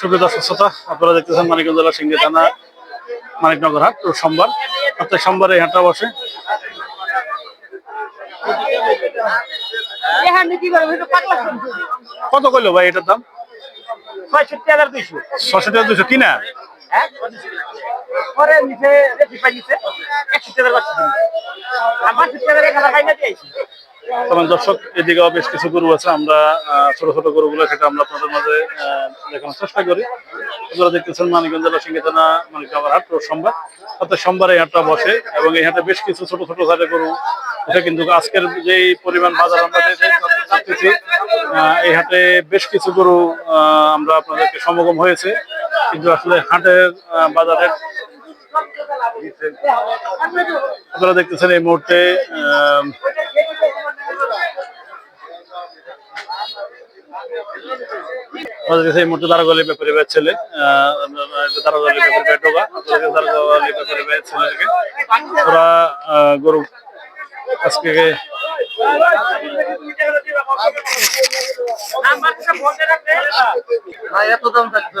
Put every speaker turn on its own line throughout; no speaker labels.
সুপ্রিয় দর্শক শ্রোতা আপনারা দেখতেছেন মানিকগঞ্জ জেলা সিংহে থানা মানিকনগর হাট সোমবার। প্রত্যেক সোমবারে এই হাটটা বসে। কত কইলো ভাই এটার দাম?
পঁয়ষট্টি হাজার দুইশো।
কিনা?
হ্যাঁ? একশো টাকার বাচ্চা বাষট্টি হাজার এক হাজার দিয়েছি
তখন দর্শক এদিকেও বেশ কিছু গরু আছে। আমরা ছোট ছোট গরুগুলো সেটা আমরা আপনাদের মাঝে দেখানোর চেষ্টা করি। আপনারা দেখতেছেন মানিকগঞ্জ জেলা সিংহে থানা মানিকনগর হাট সোমবার। অর্থাৎ সোমবারে এই হাটটা বসে এবং এই হাটে বেশ কিছু ছোট ছোট সাইজের গরু এটা কিন্তু আজকের যেই পরিমাণ বাজার আমরা দেখতেছি এই হাটে বেশ কিছু গরু আমরা আপনাদেরকে সমাগম হয়েছে। কিন্তু আসলে হাটের বাজারের আপনারা দেখতেছেন এই মুহূর্তে আহ, আমাদের কাছে এই মুহূর্তে দারাগলি ব্যাপারী ছেলে দারাগলি দারাগলি ছেলেকে ওরা গরু আজকে
এত দাম থাকতে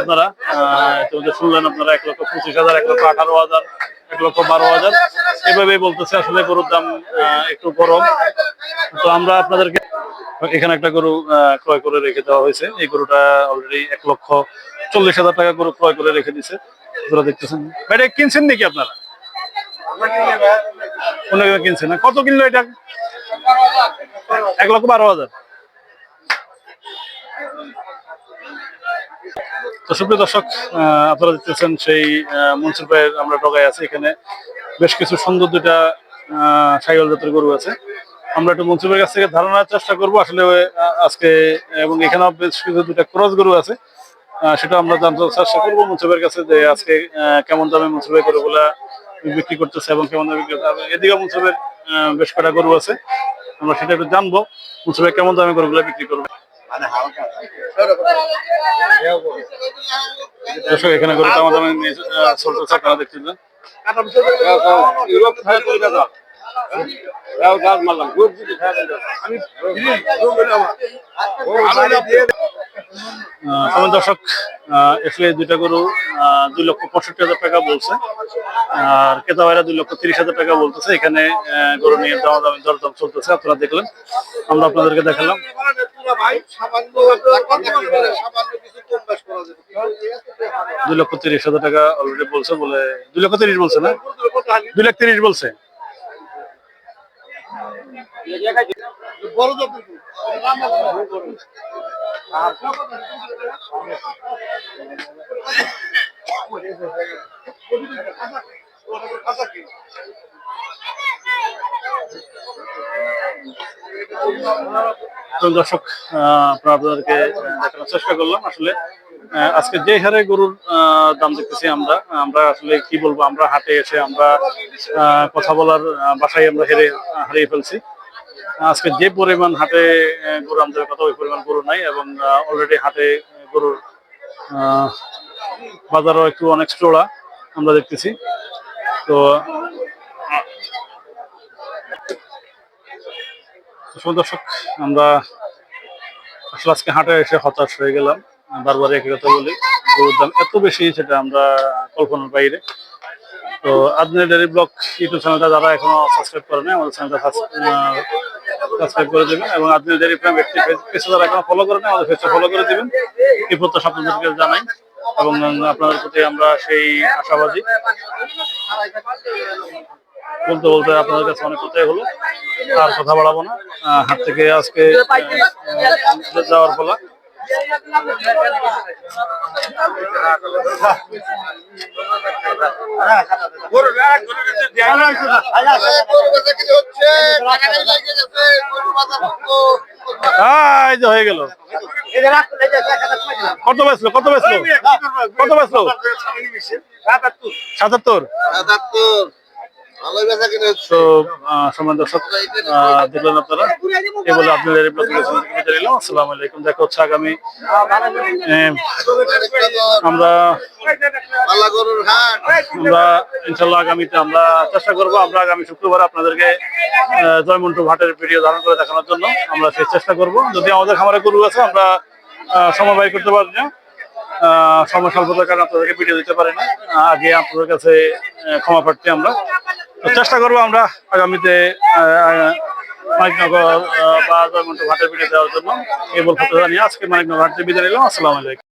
আপনারা শুনলেন আপনারা, এক লক্ষ পঁচিশ হাজার, এক লক্ষ আঠারো হাজার, এক লক্ষ বারো হাজার। এভাবেই বলতেছে, আসলে গরুর দাম একটু গরম। তো আমরা আপনাদেরকে এখানে একটা গরু ক্রয় করে রেখে দেওয়া হয়েছে। এই গরুটা অলরেডি এক লক্ষ চল্লিশ হাজার টাকা গরু ক্রয় করে রেখে দিছে আপনারা দেখতেছেন। ভাই কিনছেন নাকি আপনারা? অন্য কেউ কিনছেন না। কত কিনলো এটা? এক লক্ষ বারো হাজার। তো সুপ্রিয় দর্শক আপনারা দেখতেছেন সেই মনসুর ভাইয়ের আমরা ডগায় আছি। এখানে বেশ কিছু সুন্দর দুটা সাইকেল জাতের গরু আছে। আমরা একটু মনসুর কাছ থেকে ধারণার চেষ্টা করব। আসলে আজকে এবং এখানেও বেশ কিছু দুটা ক্রস গরু আছে। সেটা আমরা জানতে চেষ্টা করব মনসুর কাছে যে আজকে কেমন দামে মনসুর ভাই গরুগুলা বিক্রি করতেছে এবং কেমন দামে বিক্রি করতে এদিকে আহ, বেশ কটা গরু আছে আমরা সেটা একটু জানব। মনসুর কেমন দামে গরুগুলা বিক্রি করবে? আহ, আমার দর্শক আসলে দুইটা গরু দুই লক্ষ পঁয়ষট্টি হাজার টাকা বলছে। আর ক্রেতা ভাইরা দুই লক্ষ তিরিশ হাজার টাকা বলতেছে। এখানে গরু নিয়ে দাম দামি দরদাম চলতেছে। আপনারা দেখলেন, আমরা আপনাদেরকে দেখালাম। দুই লক্ষ তিরিশ হাজার টাকা অলরেডি বলছে বলে, দুই লক্ষ তিরিশ বলছে না? দুই লাখ তিরিশ বলছে। তো দর্শক আপনাদেরকে দেখানোর চেষ্টা করলাম আসলে আজকে যে হারে গরুর দাম দেখতেছি আমরা আমরা আসলে কি বলব, আমরা হাটে এসে আমরা কথা বলার বাসায় আমরা হেরে, হারিয়ে ফেলছি। আজকে যে পরিমাণ হাটে গরু আমাদের কথা ওই পরিমাণ গরু নাই এবং অলরেডি হাটে গরুর বাজারও একটু অনেক চড়া আমরা দেখতেছি। তো দর্শক, আমরা আসলে আজকে হাটে এসে হতাশ হয়ে গেলাম, বারবার একই কথা বলি, গরুর দাম এত বেশি সেটা আমরা কল্পনার বাইরে। তো আদনের ডেরি ব্লগ ইউটিউব চ্যানেলটা যারা এখনও সাবস্ক্রাইব করে নাই আমাদের চ্যানেলটা সাবস্ক্রাইব করে দেবেন এবং আপনি যদি ফার্ম একটি পেজে যারা এখনও ফলো করেন, আমাদের ফেসবুক ফলো করে দেবেন। এই প্রত্যাশা আপনাদেরকে জানাই এবং আপনাদের প্রতি আমরা সেই আশাবাদী। বলতে বলতে আপনাদের কাছে অনেক কথাই হলো। আর কথা বাড়াবো না। হাত থেকে আজকে যাওয়ার ফলা এই হয়ে গেল। কত বেচলো কত বেচলো? কত বেচলো? সাতাত্তর।
কিনে হচ্ছে
তো আহ, দর্শক দেখলেন আপনারা? এই বলে আপনাদের এই প্রতিবেদন থেকে বিদায় নিলাম আসসালামু আলাইকুম। দেখা হচ্ছে আগামী আমরা ইনশাল্লাহ আগামীতে আমরা চেষ্টা করব আমরা আগামী শুক্রবার আপনাদেরকে আহ, জয়মন্টু ঘাটের ভিডিও ধারণ করে দেখানোর জন্য আমরা সেই চেষ্টা করব। যদি আমাদের খামারে গরু আছে আমরা সময় করতে পারি না। সময় স্বল্পতার কারণে আপনাদেরকে ভিডিও দিতে পারি না। আগে আপনাদের কাছে ক্ষমা প্রার্থী আমরা। চেষ্টা করব আমরা আগামীতে মানিকনগর বা ঘাটের বিদায় দেওয়ার জন্য। এই বলতে জানিয়ে আজকে মানিকনগর ঘাটের বিদায় নিলাম। আসসালামু আলাইকুম।